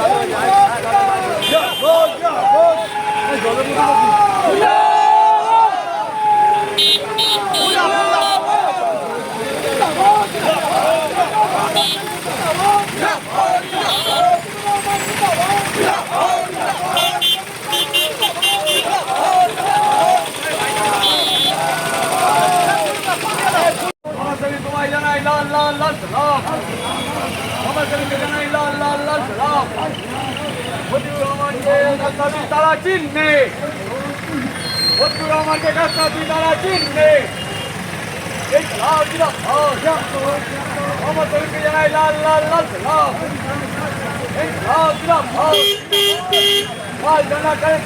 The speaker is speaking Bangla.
আমাদের লাল লাল লাল সালাম আমাদেরকে জানাই লাল লাল লাল সালাম ফজলুর রহমানকে কাস্তাবি তারা চিনবে। ফজলুর রহমানকে কাস্তাবি তারা সালাম দিলাম আমাদেরকে জানাই লাল লাল লাল সালাম এই সালাম লাল জানা করে